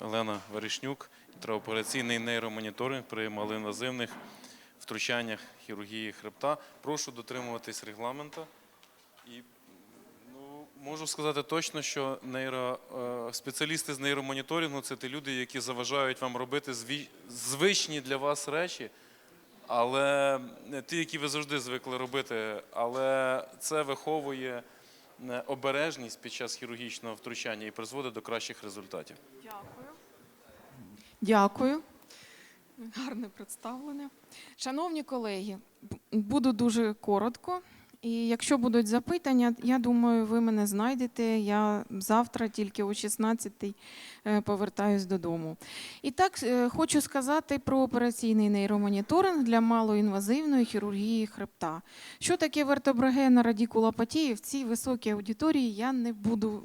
Олена Верешнюк, інтраопераційний нейромоніторинг при малоінвазивних втручаннях хірургії хребта. Прошу дотримуватись регламента. І ну, можу сказати точно, що нейро, е, спеціалісти з нейромоніторингу це ті люди, які заважають вам робити звичні для вас речі, але не ті, які ви завжди звикли робити, але це виховує е, обережність під час хірургічного втручання і призводить до кращих результатів. Дякую. Дякую. Гарне представлення. Шановні колеги, буду дуже коротко. І якщо будуть запитання, я думаю, ви мене знайдете. Я завтра тільки о 16-й е, повертаюсь додому. І так, е, хочу сказати про операційний нейромоніторинг для малоінвазивної хірургії хребта. Що таке вертеброгенна радікулопатія? В цій високій аудиторії я не буду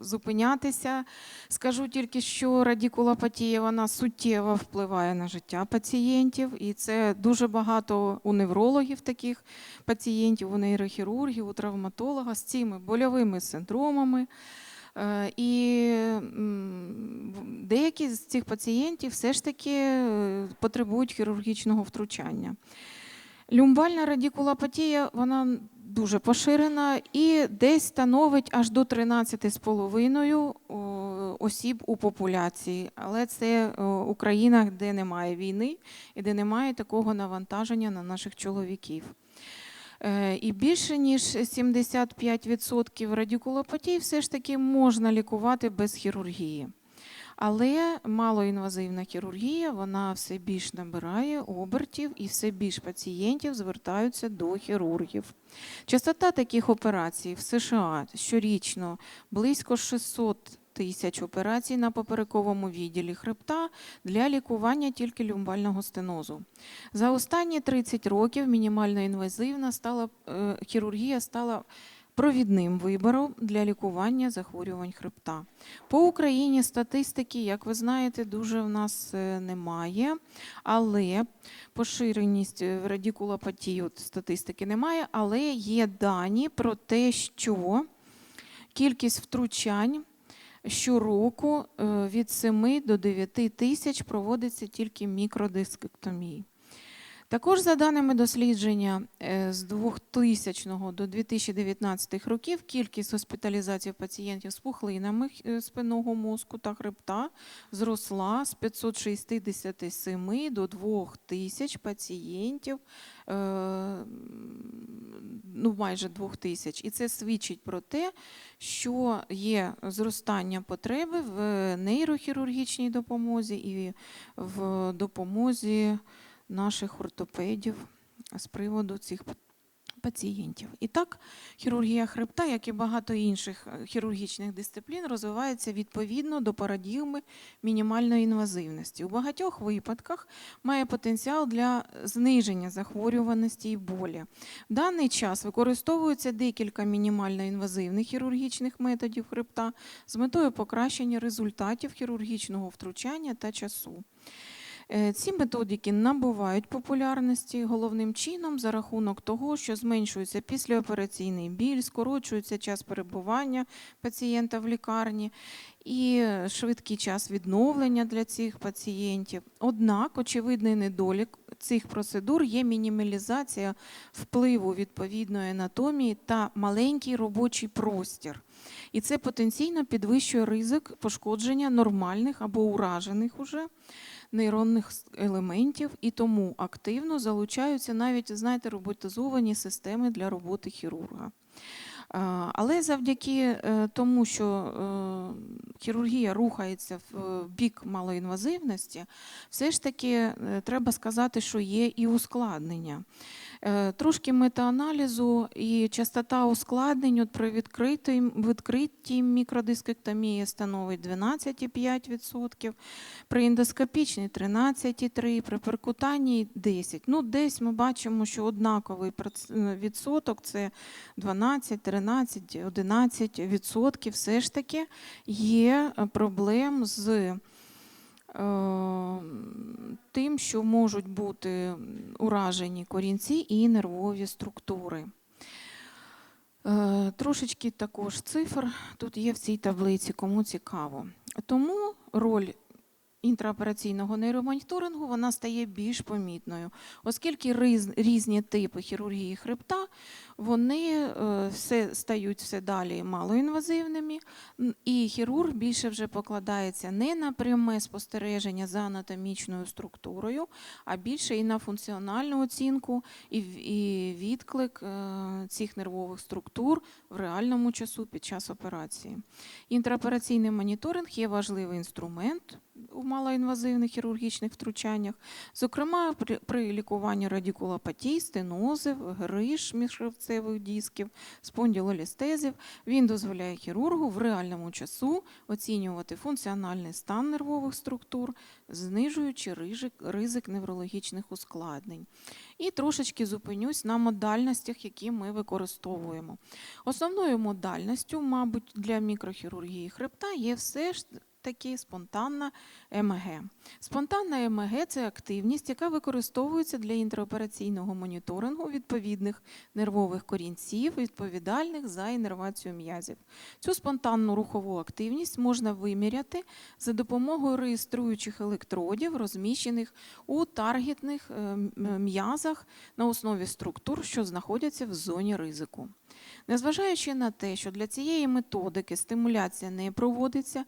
зупинятися. Скажу тільки, що радікулопатія вона суттєво впливає на життя пацієнтів, і це дуже багато у неврологів таких пацієнтів, у нейрохірургів, у травматолога з цими больовими синдромами. Е, І деякі з цих пацієнтів все ж таки е, потребують хірургічного втручання. Люмбальна радікулопатія вона дуже поширена і десь становить аж до 13,5 о, осіб у популяції. Але це у країнах, де немає війни і де немає такого навантаження на наших чоловіків. Е, І більше ніж 75% радикулопатій все ж таки можна лікувати без хірургії. Але малоінвазивна хірургія вона все більш набирає обертів і все більш пацієнтів звертаються до хірургів. Частота таких операцій в США щорічно близько 600 тисяч операцій на поперековому відділі хребта для лікування тільки люмбального стенозу. За останні 30 років мінімально інвазивна стала, е, хірургія стала провідним вибором для лікування захворювань хребта. По Україні статистики, як ви знаєте, дуже в нас е, немає, але поширеність е, в радикулопатії от статистики немає, але є дані про те, що кількість втручань щороку е, від 7 до 9 тисяч проводиться тільки мікродискектомії. Також за даними дослідження е, з 2000 до 2019 років кількість госпіталізацій пацієнтів з пухлинами е, спинного мозку та хребта зросла з 567 до 2000 пацієнтів, е, ну майже 2000. І це свідчить про те, що є зростання потреби в нейрохірургічній допомозі і в допомозі наших ортопедів з приводу цих пацієнтів. І так, хірургія хребта, як і багато інших е, хірургічних дисциплін, розвивається відповідно до парадігми мінімальної інвазивності. У багатьох випадках має потенціал для зниження захворюваності і болі. В даний час використовується декілька мінімально інвазивних хірургічних методів хребта з метою покращення результатів хірургічного втручання та часу. Е, Ці методики набувають популярності головним чином за рахунок того, що зменшується післяопераційний біль, скорочується час перебування пацієнта в лікарні і швидкий час відновлення для цих пацієнтів. Однак, очевидний недолік цих процедур є мінімалізація впливу відповідної анатомії та маленький робочий простір. І це потенційно підвищує ризик пошкодження нормальних або уражених уже нейронних елементів, і тому активно залучаються навіть, знаєте, роботизовані системи для роботи хірурга. Але завдяки е, тому, що е, хірургія рухається в бік малоінвазивності, все ж таки е, треба сказати, що є і ускладнення. Е, Трошки метааналізу і частота ускладнень от при відкритій, відкритій мікродискектомії становить 12,5%, при ендоскопічній 13,3%, при перкутанії 10%. Ну, десь ми бачимо, що однаковий відсоток це 12, 13, 11 відсотків все ж таки є е, проблем з е, тим, що можуть бути уражені корінці і нервові структури. Е, Трошечки також цифр тут є в цій таблиці, кому цікаво. Тому роль інтраопераційного нейромоніторингу вона стає більш помітною, оскільки різні типи хірургії хребта вони е, все стають все далі малоінвазивними, і хірург більше вже покладається не на пряме спостереження за анатомічною структурою, а більше і на функціональну оцінку і, відклик е, цих нервових структур в реальному часу під час операції. Інтраопераційний моніторинг є важливий інструмент малоінвазивних хірургічних втручаннях, зокрема при, лікуванні радикулопатій, стенозів, гриж міжхребцевих дисків, спондилолістезів. Він дозволяє хірургу в реальному часу оцінювати функціональний стан нервових структур, знижуючи ризик, ризик неврологічних ускладнень. І трошечки зупинюсь на модальностях, які ми використовуємо. Основною модальністю, мабуть, для мікрохірургії хребта є все ж таки спонтанна МГ. Спонтанна МГ це активність, яка використовується для інтраопераційного моніторингу відповідних нервових корінців, відповідальних за іннервацію м'язів. Цю спонтанну рухову активність можна виміряти за допомогою реєструючих електродів, розміщених у таргетних е, м'язах на основі структур, що знаходяться в зоні ризику. Незважаючи на те, що для цієї методики стимуляція не проводиться,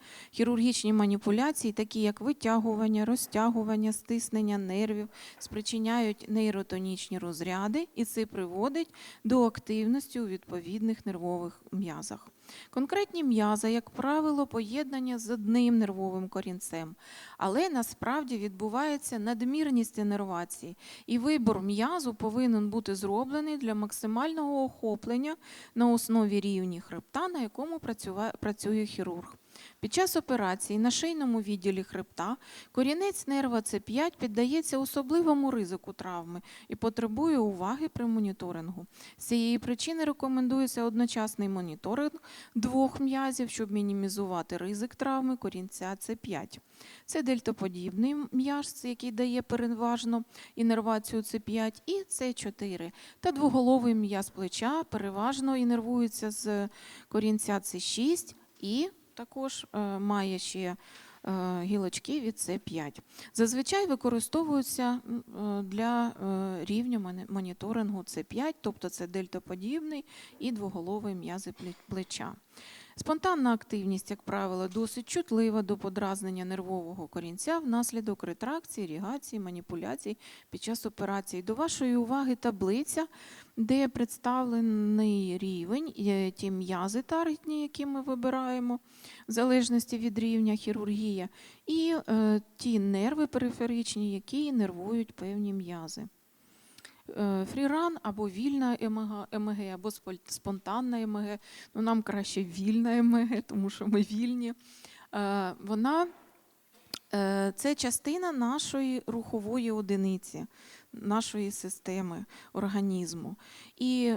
хірургічні маніпуляції, такі як витягування, розтягування, стиснення нервів, спричиняють нейротонічні розряди, і це приводить до активності у відповідних нервових м'язах. Конкретні м'язи, як правило, поєднання з одним нервовим корінцем, але насправді відбувається надмірність інервації, і вибір м'язу повинен бути зроблений для максимального охоплення на основі рівні хребта, на якому працює хірург. Під час операції на шийному відділі хребта корінець нерва С5 піддається особливому ризику травми і потребує уваги при моніторингу. З цієї причини рекомендується одночасний моніторинг двох м'язів, щоб мінімізувати ризик травми корінця С5. Це дельтоподібний м'яз, який дає переважно інервацію С5, і С4. Та двоголовий м'яз плеча переважно інервується з корінця С6 і також е, має ще е, гілочки від С5. Зазвичай використовуються е, для рівню моніторингу С5, тобто це дельтоподібний і двоголовий м'язи плеча. Спонтанна активність, як правило, досить чутлива до подразнення нервового корінця внаслідок ретракції, іригації, маніпуляцій під час операції. До вашої уваги таблиця, де представлений рівень, ті м'язи таргетні, які ми вибираємо, в залежності від рівня хірургія, і е, ті нерви периферичні, які нервують певні м'язи. Е, Фріран або вільна МГ, або спонтанна МГ. Ну, нам краще вільна МГ, тому що ми вільні. Е, Вона е, це частина нашої рухової одиниці, нашої системи організму. І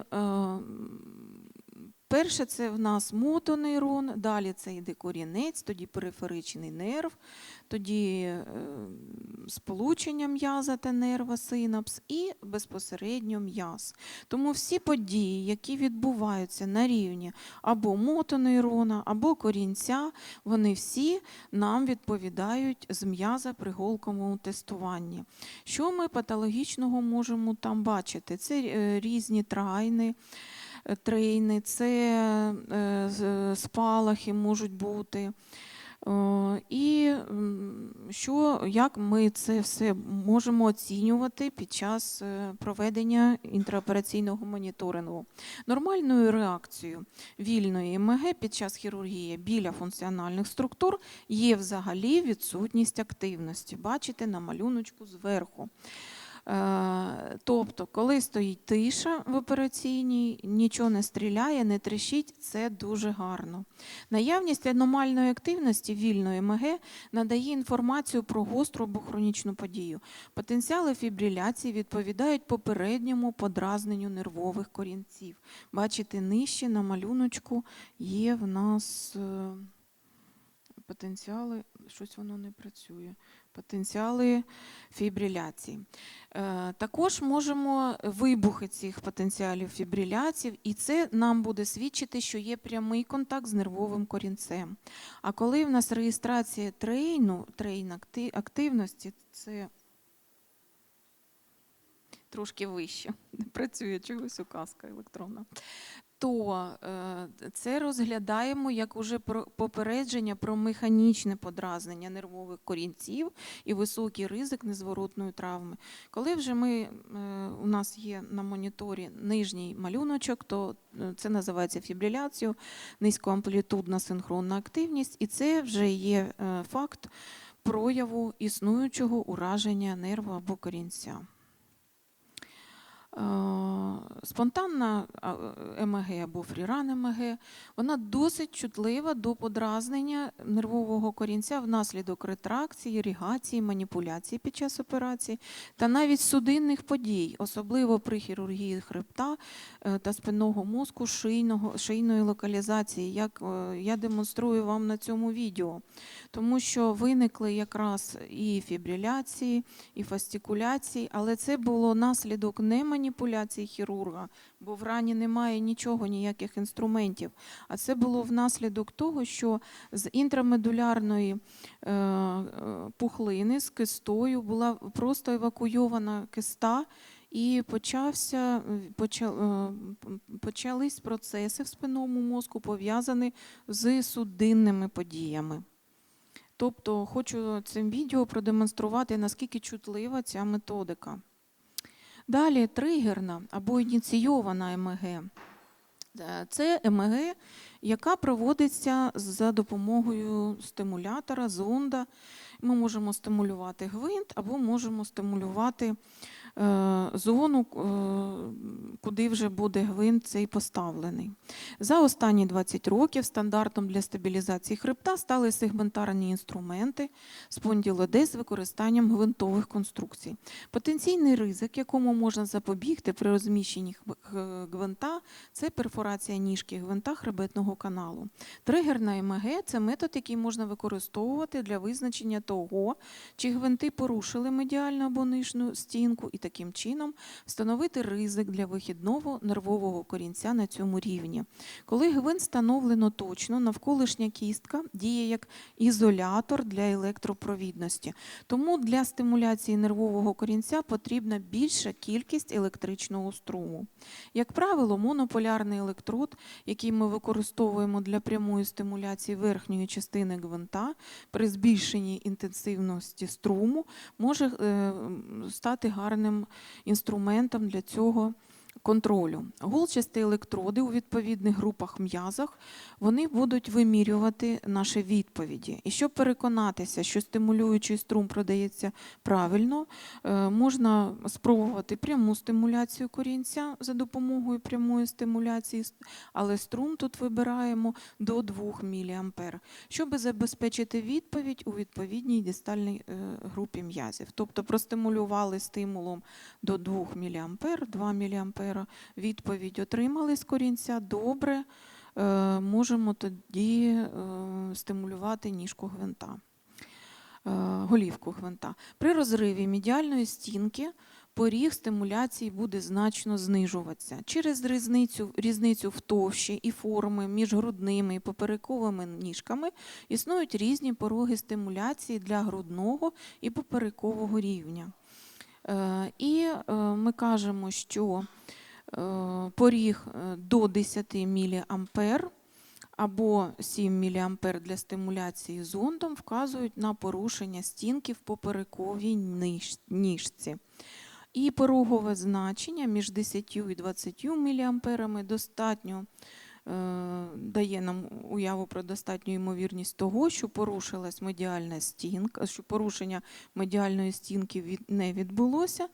перше це в нас мотонейрон, далі це йде корінець, тоді периферичний нерв, тоді е, сполучення м'яза та нерва, синапс і безпосередньо м'яз. Тому всі події, які відбуваються на рівні або мотонейрона, або корінця, вони всі нам відповідають з м'яза при голковому тестуванні. Що ми патологічного можемо там бачити? Це е, різні трайни. Трейни, це е, спалахи можуть бути. І що, як ми це все можемо оцінювати під час е, проведення інтраопераційного моніторингу? Нормальною реакцією вільної МГ під час хірургії біля функціональних структур є взагалі відсутність активності. Бачите на малюночку зверху. Е, Тобто, коли стоїть тиша в операційній, нічого не стріляє, не трещить, це дуже гарно. Наявність аномальної активності вільної МГ надає інформацію про гостру або хронічну подію. Потенціали фібриляції відповідають попередньому подразненню нервових корінців. Бачите, нижче на малюночку є в нас. е, потенціали, щось воно не працює. Потенціали фібриляції. Е, Також можемо вибухи цих потенціалів фібриляцій, і це нам буде свідчити, що є прямий контакт з нервовим корінцем. А коли в нас реєстрація трейну, трейн активності, це трошки вище, не працює чогось указка електронна. То е, це розглядаємо як уже попередження про механічне подразнення нервових корінців і високий ризик незворотної травми. Коли вже ми, е, у нас є на моніторі нижній малюночок, то е, це називається фібриляцією, низькоамплітудна синхронна активність, і це вже є факт прояву існуючого ураження нерва або корінця. Е, Спонтанна а, е, МГ або фріран МГ, вона досить чутлива до подразнення нервового корінця внаслідок ретракції, іригації, маніпуляції під час операції та навіть судинних подій, особливо при хірургії хребта е, та спинного мозку шийного, шийної локалізації, як е, я демонструю вам на цьому відео. Тому що виникли якраз і фібриляції, і фастикуляції, але це було наслідок не маніпуляції хірурга, бо в рані немає нічого, ніяких інструментів. А це було внаслідок того, що з інтрамедулярної е, е, пухлини з кистою була просто евакуйована киста. І почався, поча, е, почались процеси в спинному мозку, пов'язані з судинними подіями. Тобто хочу цим відео продемонструвати, наскільки чутлива ця методика. Далі тригерна або ініційована МГ. Е, Це МГ, яка проводиться за допомогою стимулятора, зонда. Ми можемо стимулювати гвинт або можемо стимулювати зону, е, куди вже буде гвинт цей поставлений. За останні 20 років стандартом для стабілізації хребта стали сегментарні інструменти спонділодез з використанням гвинтових конструкцій. Потенційний ризик, якому можна запобігти при розміщенні гвинта, це перфорація ніжки гвинта хребетного каналу. Тригерна МГ це метод, який можна використовувати для визначення того, чи гвинти порушили медіальну або нижню стінку, і таким чином встановити ризик для вихідного нервового корінця на цьому рівні. Коли гвинт встановлено точно, навколишня кістка діє як ізолятор для електропровідності. Тому для стимуляції нервового корінця потрібна більша кількість електричного струму. Як правило, монополярний електрод, який ми використовуємо для прямої стимуляції верхньої частини гвинта, при збільшенні інтенсивності струму, може е, стати гарним інструментом для цього контролю. Голчасті електроди у відповідних групах м'язах вони будуть вимірювати наші відповіді. І щоб переконатися, що стимулюючий струм продається правильно, е, можна спробувати пряму стимуляцію корінця за допомогою прямої стимуляції, але струм тут вибираємо до 2 мА, щоб забезпечити відповідь у відповідній дистальній е, групі м'язів. Тобто простимулювали стимулом до 2 мА, 2 мА відповідь отримали з корінця, добре, е, можемо тоді е, стимулювати ніжку гвинта, е, голівку гвинта. При розриві медіальної стінки поріг стимуляції буде значно знижуватися. Через різницю, різницю в товщі і форми між грудними і поперековими ніжками існують різні пороги стимуляції для грудного і поперекового рівня. Е, І е, ми кажемо, що е, поріг до 10 мА або 7 мА для стимуляції зондом вказують на порушення стінки в поперековій ніжці. І порогове значення між 10 і 20 мА достатньо дає нам уяву про достатню ймовірність того, що порушилась медіальна стінка, що порушення медіальної стінки не відбулося,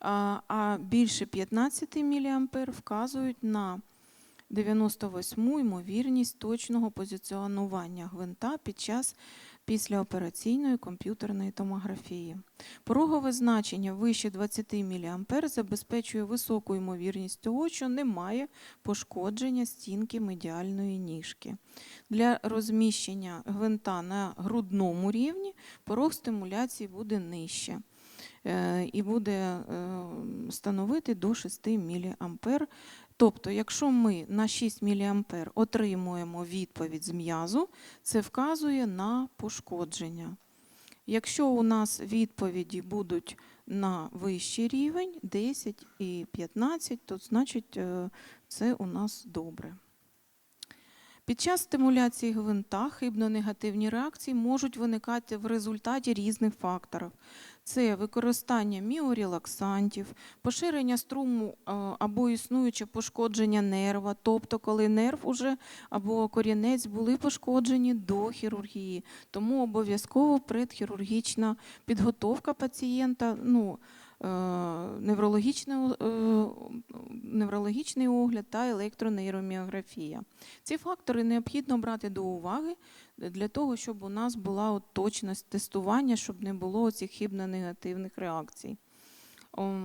а, а більше 15 мА вказують на 98 ймовірність точного позиціонування гвинта під час післяопераційної комп'ютерної томографії. Порогове значення вище 20 мА забезпечує високу ймовірність того, що немає пошкодження стінки медіальної ніжки. Для розміщення гвинта на грудному рівні порог стимуляції буде нижче е, і буде е, становити до 6 мА. Тобто, якщо ми на 6 мА отримуємо відповідь з м'язу, це вказує на пошкодження. Якщо у нас відповіді будуть на вищий рівень 10 і 15, то значить е, це у нас добре. Під час стимуляції гвинта хибно-негативні реакції можуть виникати в результаті різних факторів. Це використання міорелаксантів, поширення струму е, або існуюче пошкодження нерва, тобто коли нерв уже або корінець були пошкоджені до хірургії. Тому обов'язково предхірургічна підготовка пацієнта, ну, неврологічний, е, неврологічний огляд та електронейроміографія. Ці фактори необхідно брати до уваги для того, щоб у нас була точність тестування, щоб не було цих хибно-негативних реакцій.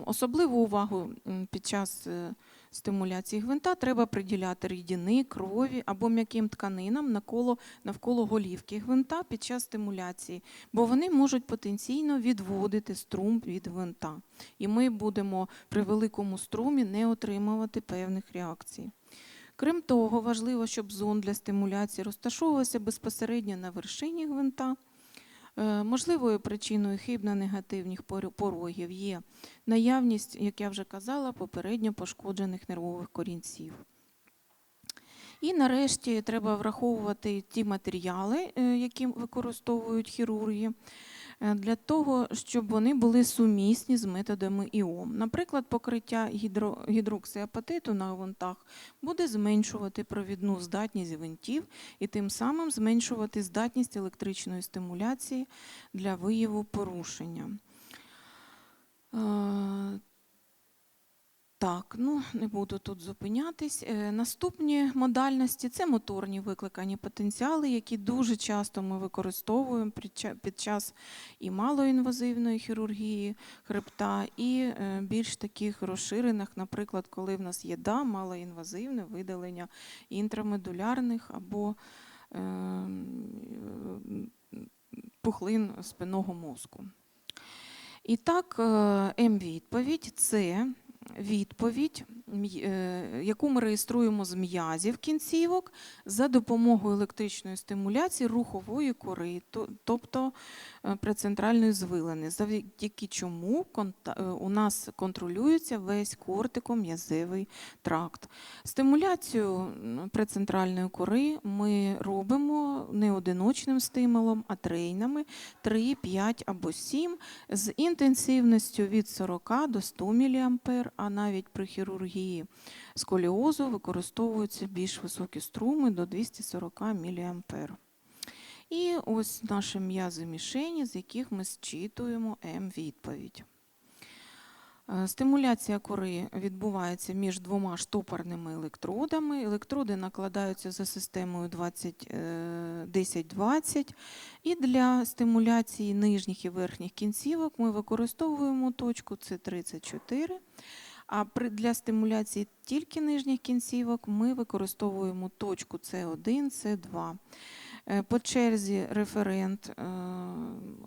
Особливу увагу під час е, стимуляції гвинта треба приділяти рідини, крові або м'яким тканинам навколо, навколо голівки гвинта під час стимуляції, бо вони можуть потенційно відводити струм від гвинта. І ми будемо при великому струмі не отримувати певних реакцій. Крім того, важливо, щоб зон для стимуляції розташовувався безпосередньо на вершині гвинта. Е, Можливою причиною хибно-негативних порогів є наявність, як я вже казала, попередньо пошкоджених нервових корінців. І нарешті треба враховувати ті матеріали, е, які використовують хірурги, для того, щоб вони були сумісні з методами ІОМ. Наприклад, покриття гідро, гідроксиапатиту на гвинтах буде зменшувати провідну здатність гвинтів і тим самим зменшувати здатність електричної стимуляції для вияву порушення. Так, ну не буду тут зупинятись. Е, Наступні модальності це моторні викликані потенціали, які дуже часто ми використовуємо під час і малоінвазивної хірургії хребта, і е, більш таких розширених, наприклад, коли в нас є да, малоінвазивне видалення інтрамедулярних або е, пухлин спинного мозку. І так, е, М-відповідь це відповідь, е, яку ми реєструємо з м'язів кінцівок за допомогою електричної стимуляції рухової кори, то- тобто прецентральної звилини, завдяки чому е, у нас контролюється весь кортико-м'язевий тракт. Стимуляцію прецентральної кори ми робимо не одиночним стимулом, а трейнами 3, 5 або 7 з інтенсивністю від 40 до 100 мА, а навіть при хірургії сколіозу використовуються більш високі струми до 240 мА. І ось наші м'язи мішені, з яких ми зчитуємо М-відповідь. Е, Стимуляція кори відбувається між двома штопорними електродами. Електроди накладаються за системою 20, е, 10-20. І для стимуляції нижніх і верхніх кінцівок ми використовуємо точку С34. А для стимуляції тільки нижніх кінцівок ми використовуємо точку С1, С2. Е, По черзі референт е,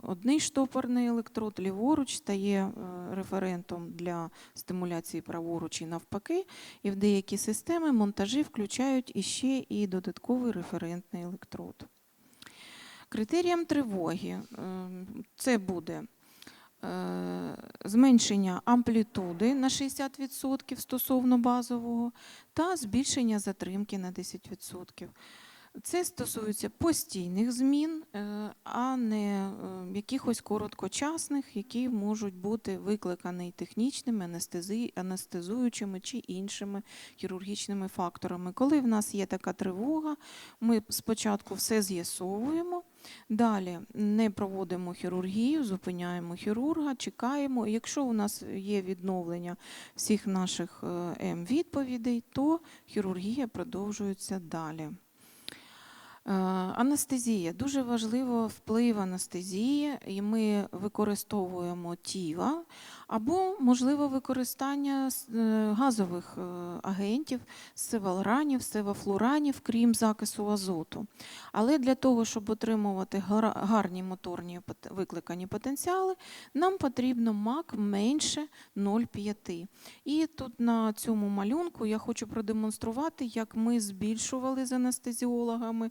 одний штопорний електрод ліворуч стає е, референтом для стимуляції праворуч і навпаки. І в деякі системи монтажі включають іще і додатковий референтний електрод. Критерієм тривоги це буде зменшення амплітуди на 60% стосовно базового та збільшення затримки на 10%. Це стосується постійних змін, е, а не е, якихось короткочасних, які можуть бути викликані технічними, анестезуючими чи іншими хірургічними факторами. Коли в нас є така тривога, ми спочатку все з'ясовуємо, далі не проводимо хірургію, зупиняємо хірурга, чекаємо. Якщо у нас є відновлення всіх наших е, М-відповідей, то хірургія продовжується далі. Е, Анестезія. Дуже важливо вплив анестезії, і ми використовуємо тіва або, можливо, використання е, газових е, агентів, севалранів, севафлуранів, крім закису азоту. Але для того, щоб отримувати гарні моторні викликані потенціали, нам потрібно мак менше 0,5. І тут на цьому малюнку я хочу продемонструвати, як ми збільшували з анестезіологами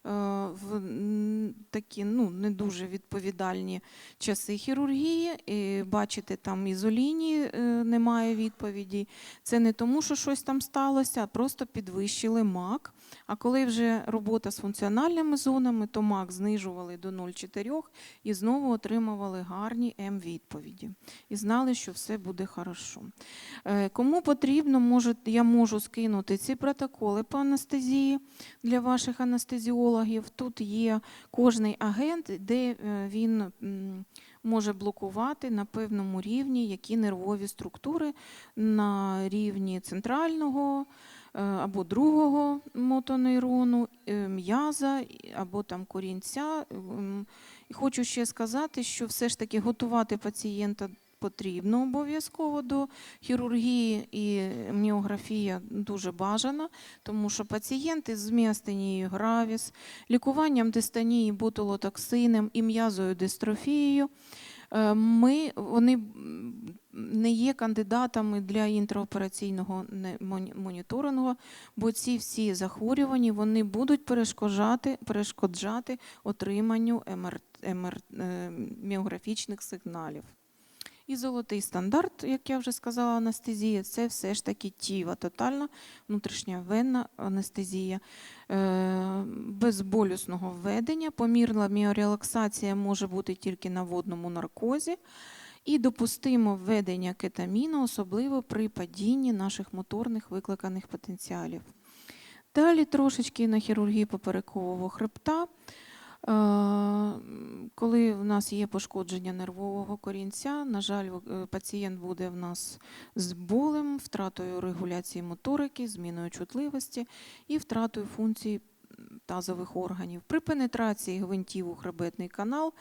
в такі ну, не дуже відповідальні часи хірургії. І бачите, там ізолінії е, немає відповіді. Це не тому, що щось там сталося, а просто підвищили мак. А коли вже робота з функціональними зонами, то мак знижували до 0,4 і знову отримували гарні М-відповіді. І знали, що все буде хорошо. Е, Кому потрібно, може, я можу скинути ці протоколи по анестезії для ваших анестезіологів. Тут є кожний агент, де е, він може блокувати на певному рівні які нервові структури на рівні центрального е, або другого мотонейрону, е, м'яза або там корінця. Хочу ще сказати, що все ж таки готувати пацієнта потрібно обов'язково до хірургії і міографія дуже бажана, тому що пацієнти з міастенією гравіс, лікуванням дистонії ботулотоксином і м'язою дистрофією, е, ми, вони не є кандидатами для інтраопераційного моніторингу, бо ці всі захворювання вони будуть перешкоджати, перешкоджати отриманню е, міографічних сигналів. І золотий стандарт, як я вже сказала, анестезія, це все ж таки тіва, тотальна внутрішня венна анестезія е, без болісного введення. Помірна міорелаксація може бути тільки на водному наркозі. І допустимо введення кетаміну, особливо при падінні наших моторних викликаних потенціалів. Далі трошечки на хірургії поперекового хребта. Е, Коли в нас є пошкодження нервового корінця, на жаль, е, пацієнт буде в нас з болем, втратою регуляції моторики, зміною чутливості і втратою функцій м, тазових органів. При пенетрації гвинтів у хребетний канал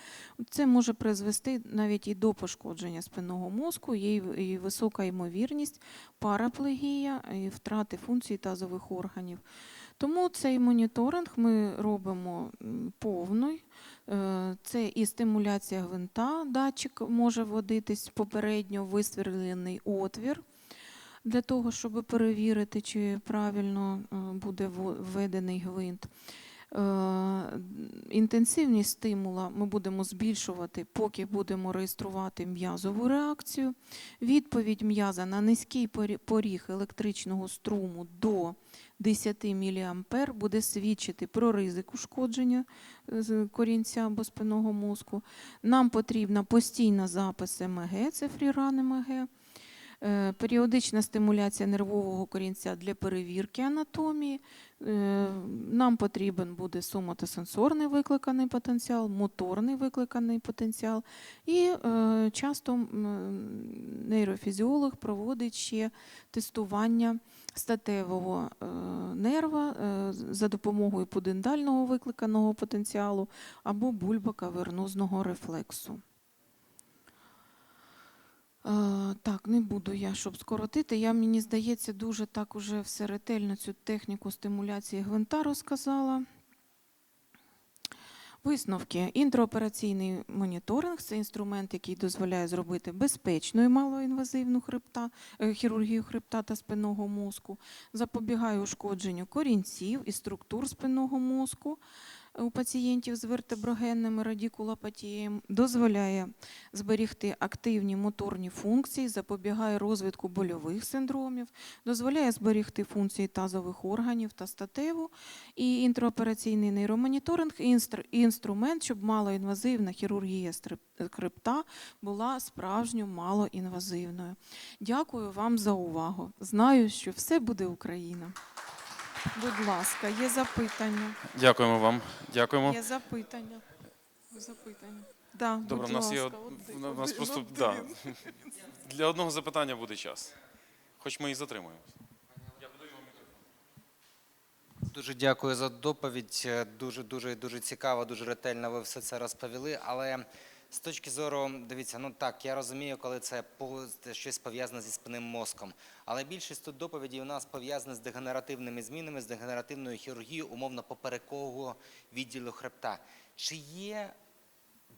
це може призвести навіть і до пошкодження спинного мозку, є і висока ймовірність параплегія і втрати функцій тазових органів. Тому цей моніторинг ми робимо повний. Е, Це і стимуляція гвинта, датчик може вводитись попередньо висверлений отвір для того, щоб перевірити, чи правильно е, буде введений гвинт. Е, Інтенсивність стимула ми будемо збільшувати, поки будемо реєструвати м'язову реакцію. Відповідь м'яза на низький поріг електричного струму до 10 мА буде свідчити про ризик ушкодження е, корінця або спинного мозку. Нам потрібна постійна запис МГ, це фріран МГ. Е, Періодична стимуляція нервового корінця для перевірки анатомії. Е, Нам потрібен буде соматосенсорний викликаний потенціал, моторний викликаний потенціал. І е, часто нейрофізіолог проводить ще тестування статевого нерва за допомогою пудендального викликаного потенціалу або бульбокавернозного рефлексу. Так, не буду я, щоб скоротити. Я, мені здається, дуже так уже все ретельно цю техніку стимуляції гвинта розказала. Висновки. Інтраопераційний моніторинг це інструмент, який дозволяє зробити безпечну і малоінвазивну хребта, е, хірургію хребта та спинного мозку, запобігає ушкодженню корінців і структур спинного мозку, у пацієнтів з вертеброгенними радікулопатіями, дозволяє зберігти активні моторні функції, запобігає розвитку больових синдромів, дозволяє зберігти функції тазових органів та статеву, і інтраопераційний нейромоніторинг інструмент, щоб малоінвазивна хірургія хребта була справжньо малоінвазивною. Дякую вам за увагу. Знаю, що все буде Україна. Будь ласка, є запитання. Дякуємо вам. Дякуємо. Є запитання. Запитання. Да, Добре, будь у нас є ласка, од- один- у нас просто один. да. для одного запитання буде час. Хоч ми і затримуємося. Дуже дякую за доповідь. Дуже дуже дуже цікаво, дуже ретельно ви все це розповіли. Але з точки зору, дивіться, ну так, я розумію, коли це щось пов'язане зі спинним мозком. Але більшість тут доповіді у нас пов'язана з дегенеративними змінами, з дегенеративною хірургією, умовно поперекового відділу хребта. Чи є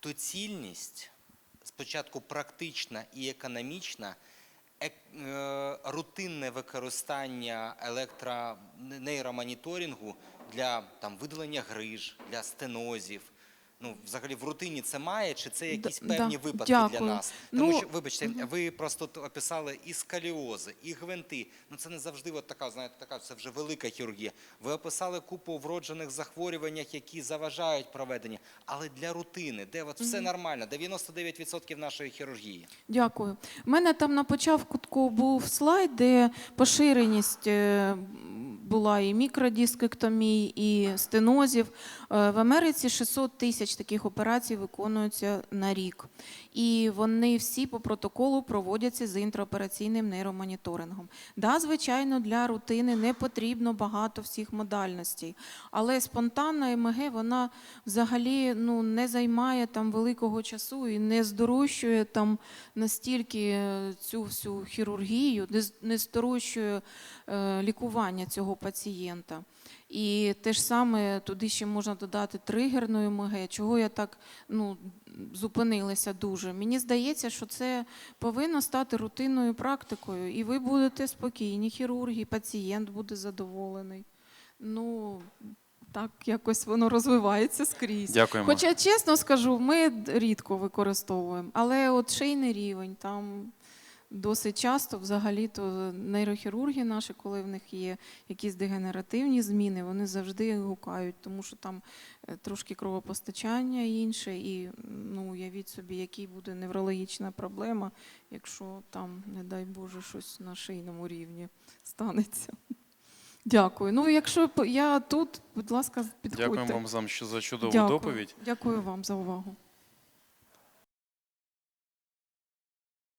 доцільність спочатку практична і економічна, е, рутинне використання електронейромоніторингу для там, видалення гриж, для стенозів. Ну, взагалі в рутині це має, чи це якісь да, певні випадки для дякую. нас? Тому Ну, що, вибачте, ви просто описали і скаліози, і гвинти. Ну це не завжди от така, знаєте, така це вже велика хірургія. Ви описали купу вроджених захворювань, які заважають проведення. Але для рутини, де от все нормально, 99% нашої хірургії. Дякую. У мене там на початку був слайд, де поширеність е, була і мікродіскектомій, і стенозів. Е, В Америці 600 тисяч таких операцій виконуються на рік. І вони всі по протоколу проводяться з інтраопераційним нейромоніторингом. Да, звичайно, для рутини не потрібно багато всіх модальностей, але спонтанна МГ вона взагалі ну, не займає там великого часу і не здорожчує там настільки е, цю всю хірургію, не здорожчує е, лікування цього пацієнта. І те ж саме туди ще можна додати тригерну МГ, чого я так ну, зупинилася дуже. Мені здається, що це повинно стати рутинною практикою, і ви будете спокійні, хірурги, пацієнт буде задоволений. Ну, так якось воно розвивається скрізь. Дякуємо. Хоча, чесно скажу, ми рідко використовуємо, але от шийний рівень там досить часто взагалі-то нейрохірурги наші, коли в них є якісь дегенеративні зміни, вони завжди гукають, тому що там е, трошки кровопостачання інше, і ну, уявіть собі, який буде неврологічна проблема, якщо там, не дай Боже, щось на шийному рівні станеться. Дякую. Ну, якщо я тут, будь ласка, підходьте. Дякуємо вам за чудову Дякую. доповідь. Дякую вам за увагу.